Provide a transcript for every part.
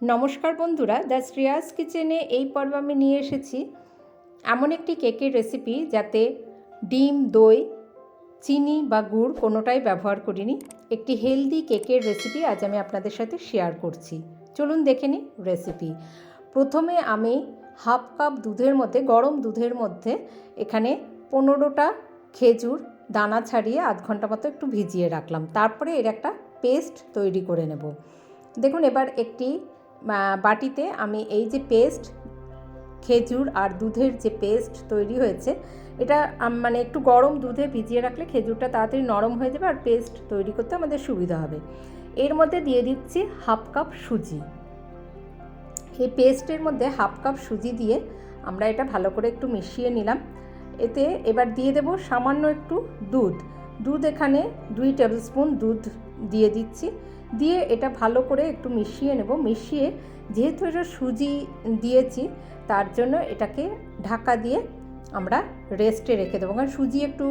নমস্কার বন্ধুরা, দ্য শ্রেয়াস কিচেনে এই পর্ব আমি নিয়ে এসেছি। এমন একটি কেকের রেসিপি যাতে ডিম, দই, চিনি বা গুড় কোনোটাই ব্যবহার করিনি। একটি হেলদি কেকের রেসিপি আজ আমি আপনাদের সাথে শেয়ার করছি। চলুন দেখে নিই রেসিপি প্রথমে আমি হাফ কাপ দুধের মধ্যে, গরম দুধের মধ্যে এখানে পনেরোটা খেজুর দানা ছাড়িয়ে আধ ঘণ্টা মতো একটু ভিজিয়ে রাখলাম। তারপরে এর একটা পেস্ট তৈরি করে নেব। দেখুন, এবার একটি বাটিতে আমি এই যে পেস্ট, খেজুর আর দুধের যে পেস্ট তৈরি হয়েছে, এটা মানে একটু গরম দুধে ভিজিয়ে রাখলে খেজুরটা তাড়াতাড়ি নরম হয়ে যাবে আর পেস্ট তৈরি করতে আমাদের সুবিধা হবে। এর মধ্যে দিয়ে দিচ্ছি হাফ কাপ সুজি। এই পেস্টের মধ্যে হাফ কাপ সুজি দিয়ে আমরা এটা ভালো করে একটু মিশিয়ে নিলাম। এতে এবার দিয়ে দেব সামান্য একটু দুধ। দুধ এখানে দুই টেবিল স্পুন দুধ দিয়ে দিচ্ছি। দিয়ে এটা ভালো করে একটু মিশিয়ে নেব। মিশিয়ে যেহেতু এটা সুজি দিয়েছি, তার জন্য এটাকে ঢাকা দিয়ে আমরা রেস্টে রেখে দেবো। কারণ সুজি একটু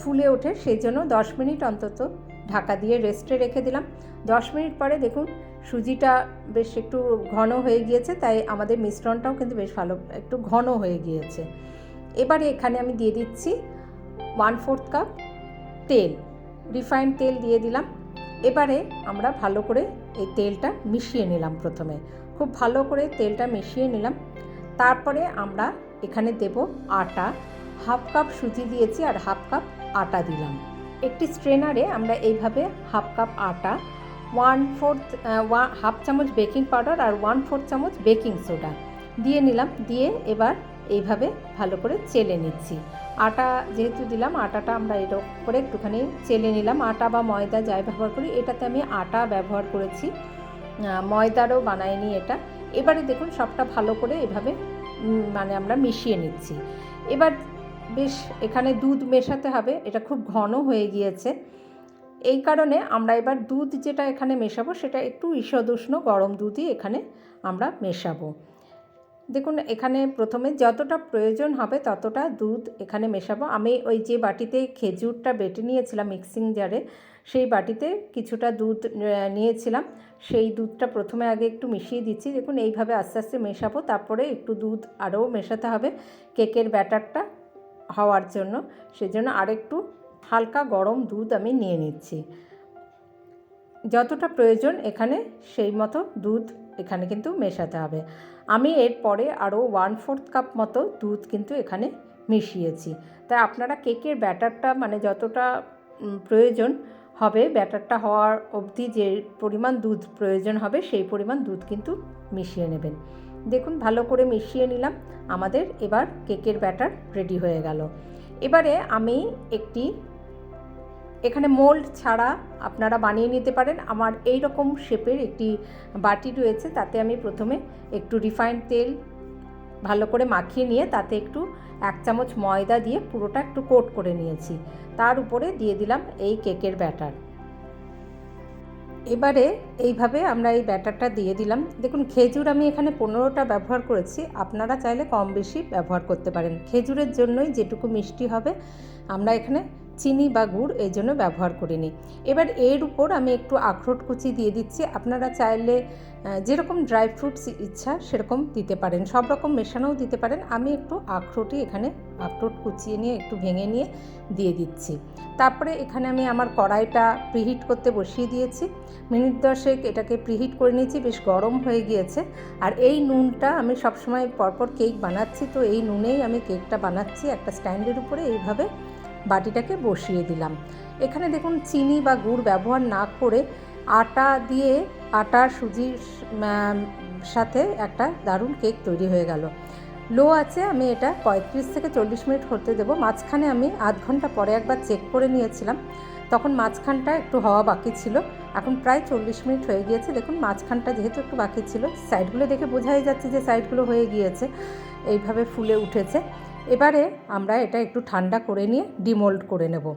ফুলে ওঠে, সেই জন্য দশ মিনিট অন্তত ঢাকা দিয়ে রেস্টে রেখে দিলাম। দশ মিনিট পরে দেখুন, সুজিটা বেশ একটু ঘন হয়ে গিয়েছে, তাই আমাদের মিশ্রণটাও কিন্তু বেশ ভালো, একটু ঘন হয়ে গিয়েছে। এবারে এখানে আমি দিয়ে দিচ্ছি ওয়ান ফোর্থ কাপ তেল রিফাইন্ড তেল দিয়ে দিলাম। এবারে আমরা ভালো করে এই তেলটা মিশিয়ে নিলাম প্রথমে। খুব ভালো করে তেলটা মিশিয়ে নিলাম। তারপরে আমরা এখানে দেব আটা। হাফ কাপ সুজি দিয়েছি আর হাফ কাপ আটা দিলাম। একটি স্ট্রেনারে আমরা এইভাবে হাফ কাপ আটা, ওয়ান ফোর্থ হাফ চামচ বেকিং পাউডার আর ওয়ান ফোর্থ চামচ বেকিং সোডা দিয়ে নিলাম। দিয়ে এবার এইভাবে ভালো করে চেলে নিচ্ছি। আটা যেহেতু দিলাম, আটাটা আমরা এরকম করে একটুখানি চেলে নিলাম। আটা বা ময়দা যাই ব্যবহার করি, এটাতে আমি আটা ব্যবহার করেছি। ময়দারও বানাইনি এটা। এবারে দেখুন, সবটা ভালো করে এভাবে মানে আমরা মিশিয়ে নিচ্ছি। এবার বেশ এখানে দুধ মেশাতে হবে, এটা খুব ঘন হয়ে গিয়েছে। এই কারণে আমরা এবার দুধ যেটা এখানে মেশাবো, সেটা একটু ঈষদুষ্ণ গরম দুধই এখানে আমরা মেশাবো। দেখুন, এখানে প্রথমে যতটা প্রয়োজন হবে ততটা দুধ এখানে মেশাবো। আমি ওই যে বাটিতে খেজুরটা বেটে নিয়েছিলাম মিক্সিং জারে, সেই বাটিতে কিছুটা দুধ নিয়েছিলাম। সেই দুধটা প্রথমে আগে একটু মিশিয়ে দিচ্ছি। দেখুন, এইভাবে আস্তে আস্তে মেশাবো। তারপরে একটু দুধ আরও মেশাতে হবে কেকের ব্যাটারটা হওয়ার জন্য। সেজন্য আরেকটু হালকা গরম দুধ আমি নিয়ে নিচ্ছি। যতটা প্রয়োজন এখানে সেই মতো দুধ এখানে কিন্তু মেশাতে হবে। আমি এরপরে আরও ওয়ান ফোর্থ কাপ মতো দুধ কিন্তু এখানে মিশিয়েছি। তাই আপনারা কেকের ব্যাটারটা মানে যতটা প্রয়োজন হবে, ব্যাটারটা হওয়ার অবধি যে পরিমাণ দুধ প্রয়োজন হবে, সেই পরিমাণ দুধ কিন্তু মিশিয়ে নেবেন। দেখুন, ভালো করে মিশিয়ে নিলাম। আমাদের এবার কেকের ব্যাটার রেডি হয়ে গেল। এবারে আমি একটি এখানে মোল্ড ছাড়া আপনারা বানিয়ে নিতে পারেন। আমার এই রকম শেপের একটি বাটি রয়েছে, তাতে আমি প্রথমে একটু রিফাইন্ড তেল ভালো করে মাখিয়ে নিয়ে তাতে একটু এক চামচ ময়দা দিয়ে পুরোটা একটু কোট করে নিয়েছি। তার উপরে দিয়ে দিলাম এই কেকের ব্যাটার। এবারে এইভাবে আমরা এই ব্যাটারটা দিয়ে দিলাম। দেখুন, খেজুর আমি এখানে পনেরোটা ব্যবহার করেছি। আপনারা চাইলে কম বেশি ব্যবহার করতে পারেন। খেজুরের জন্যই যেটুকু মিষ্টি হবে, আমরা এখানে চিনি বা গুড় এই জন্য ব্যবহার করিনি। এবার এর উপর আমি একটু আখরোট কুচি দিয়ে দিচ্ছি। আপনারা চাইলে যেরকম ড্রাই ফ্রুটস ইচ্ছা সেরকম দিতে পারেন। সব রকম মেশানোও দিতে পারেন। আমি একটু আখরোটই এখানে আখরোট কুচিয়ে নিয়ে, একটু ভেঙে নিয়ে দিয়ে দিচ্ছি। তারপরে এখানে আমি আমার কড়াইটা প্রিহিট করতে বসিয়ে দিয়েছি। মিনিট দশেক এটাকে প্রিহিট করে নিয়েছি। বেশ গরম হয়ে গিয়েছে। আর এই নুনটা আমি সবসময় পরপর কেক বানাচ্ছি। তো এই নুনেই আমি কেকটা বানাচ্ছি। একটা স্ট্যান্ডের উপরে এইভাবে বাটিটাকে বসিয়ে দিলাম। এখানে দেখুন চিনি বা গুড় ব্যবহার না করে আটা দিয়ে আটা সুজির সাথে একটা দারুণ কেক তৈরি হয়ে গেল। লো আছে, আমি এটা পঁয়ত্রিশ থেকে চল্লিশ মিনিট হতে দেবো। মাঝখানে আমি আধ ঘণ্টা পরে একবার চেক করে নিয়েছিলাম। তখন মাঝখানটা একটু হওয়া বাকি ছিল। এখন প্রায় চল্লিশ মিনিট হয়ে গিয়েছে। দেখুন মাঝখানটা যেহেতু একটু বাকি ছিল, সাইডগুলো দেখে বোঝাই যাচ্ছে যে সাইডগুলো হয়ে গিয়েছে। এইভাবে ফুলে উঠেছে। এবারে আমরা এটা একটু ঠান্ডা করে নিয়ে ডিমোল্ড করে নেব।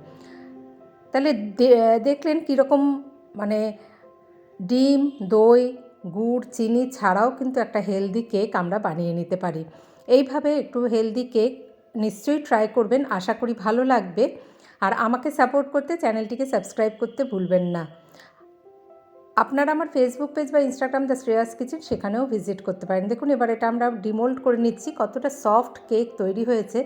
তাহলে দেখলেন কীরকম মানে ডিম, দই, গুড়, চিনি ছাড়াও কিন্তু একটা হেলদি কেক আমরা বানিয়ে নিতে পারি। এইভাবে একটু হেলদি কেক নিশ্চয়ই ট্রাই করবেন, আশা করি ভালো লাগবে। আর আমাকে সাপোর্ট করতে চ্যানেলটিকে সাবস্ক্রাইব করতে ভুলবেন না। আপনারা আমার ফেসবুক পেজ বা ইনস্টাগ্রাম দ্য শ্রেয়াস কিচেন সেখানেও ভিজিট করতে পারেন। দেখুন, এবার এটা আমরা ডিমোল্ড করে নিচ্ছি। কতটা সফট কেক তৈরি হয়েছে।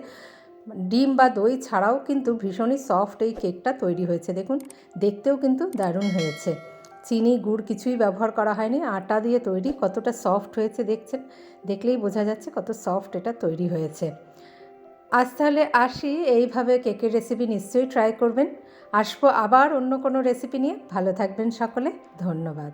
ডিম বা দই ছাড়াও কিন্তু ভীষণই সফট এই কেকটা তৈরি হয়েছে। দেখুন, দেখতেও কিন্তু দারুণ হয়েছে। চিনি, গুড় কিছুই ব্যবহার করা হয়নি। আটা দিয়ে তৈরি কতটা সফট হয়েছে দেখছেন? দেখলেই বোঝা যাচ্ছে কত সফট এটা তৈরি হয়েছে। আজ তাহলে আসি, এইভাবে কেকের রেসিপি নিশ্চয়ই ট্রাই করবেন। আসব আবার অন্য কোনো রেসিপি নিয়ে। ভালো থাকবেন সকলে। ধন্যবাদ।